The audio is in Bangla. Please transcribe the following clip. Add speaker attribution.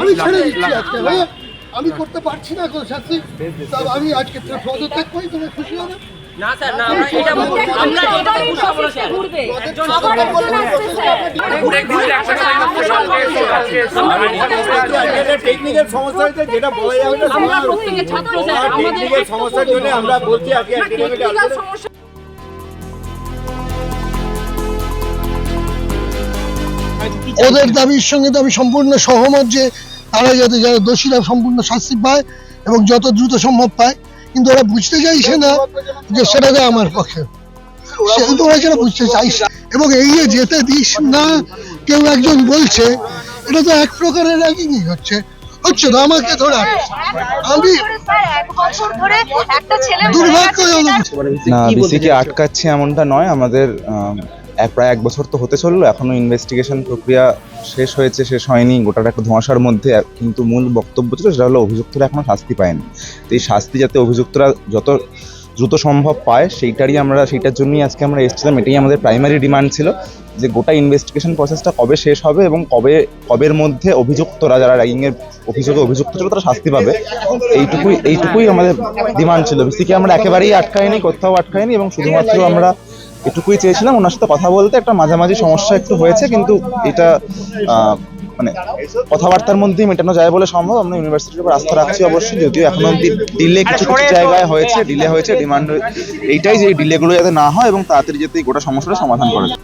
Speaker 1: আমি ছেড়ে দিচ্ছি আজকে হ্যাঁ আমি করতে পারছি না কোনো শাস্তি। তা আমি আজকে পদত্যাগ করি তুমি খুশি হবে?
Speaker 2: না স্যার না আমরা এটা এটা স্যার।
Speaker 3: টেকনিক্যাল সমস্যা হয়েছে যেটা বলা যাবে না।
Speaker 4: আমরা প্রত্যেকে ছাত্র স্যার। আমাদের
Speaker 3: টেকনিক্যাল সমস্যার জন্য আমরা বলছি আজকে
Speaker 4: সমস্যা
Speaker 1: ওদের দাবির সঙ্গে তো আমি সম্পূর্ণ সহমত যে তারা যাতে যারা দোষীরা সম্পূর্ণ শাস্তি পায় এবং যত দ্রুত সম্ভব পায়। কিন্তু ওরা বুঝতে চাইছে না যে সেটা আমার পক্ষে। সেটা ওরা সেটা বুঝতে চাইছে। এবং এই যেতে দিস না কেউ একজন বলছে এটা তো এক প্রকারের র্যাগিংই হচ্ছে। হচ্ছে তো আমাকে ধরে আমি
Speaker 5: এক বছর ধরে একটা ছেলে
Speaker 1: দুর্ভাগ্যজনক।
Speaker 6: না বিসিকে আটকাচ্ছে এমনটা নয়। আমাদের আম, এক প্রায় এক বছর তো হতে চলল এখনও ইনভেস্টিগেশন প্রক্রিয়া শেষ হয়েছে, শেষ হয়নি, গোটাটা একটা ধোঁয়াশার মধ্যে, কিন্তু মূল বক্তব্য ছিল সেটা হলো অভিযুক্তরা এখনও শাস্তি পায়নি। তো এই শাস্তি যাতে অভিযুক্তরা যত দ্রুত সম্ভব পায়, সেইটারই আমরা, সেইটার জন্যই আজকে আমরা এসেছিলাম, এটাই আমাদের প্রাইমারি ডিমান্ড ছিল, যে গোটা ইনভেস্টিগেশন প্রসেসটা কবে শেষ হবে এবং কবে, কবের মধ্যে অভিযুক্তরা যারা র্যাগিংয়ের অভিযোগে অভিযুক্ত ছিল তারা শাস্তি পাবে, এইটুকুই এইটুকুই আমাদের ডিমান্ড ছিল। বিসিকে আমরা একেবারেই আটকাইনি কোথাও আটকাইনি এবং শুধুমাত্র আমরা এটুকুই চেয়েছিলাম ওনার সাথে কথা বলতে, একটা মাঝামাঝি সমস্যা একটু হয়েছে, কিন্তু এটা মানে কথাবার্তার মধ্যেই মেটানো যায় বলে সম্ভব। আমরা ইউনিভার্সিটির উপর আস্থা রাখছি অবশ্যই, যদিও এখনও অব্দি ডিলে কিছু কিছু জায়গায় হয়েছে ডিলে হয়েছে ডিমান্ড এইটাই যে ডিলেগুলো যাতে না হয় এবং তাড়াতাড়ি যাতে গোটা সমস্যাটা সমাধান করা যায়।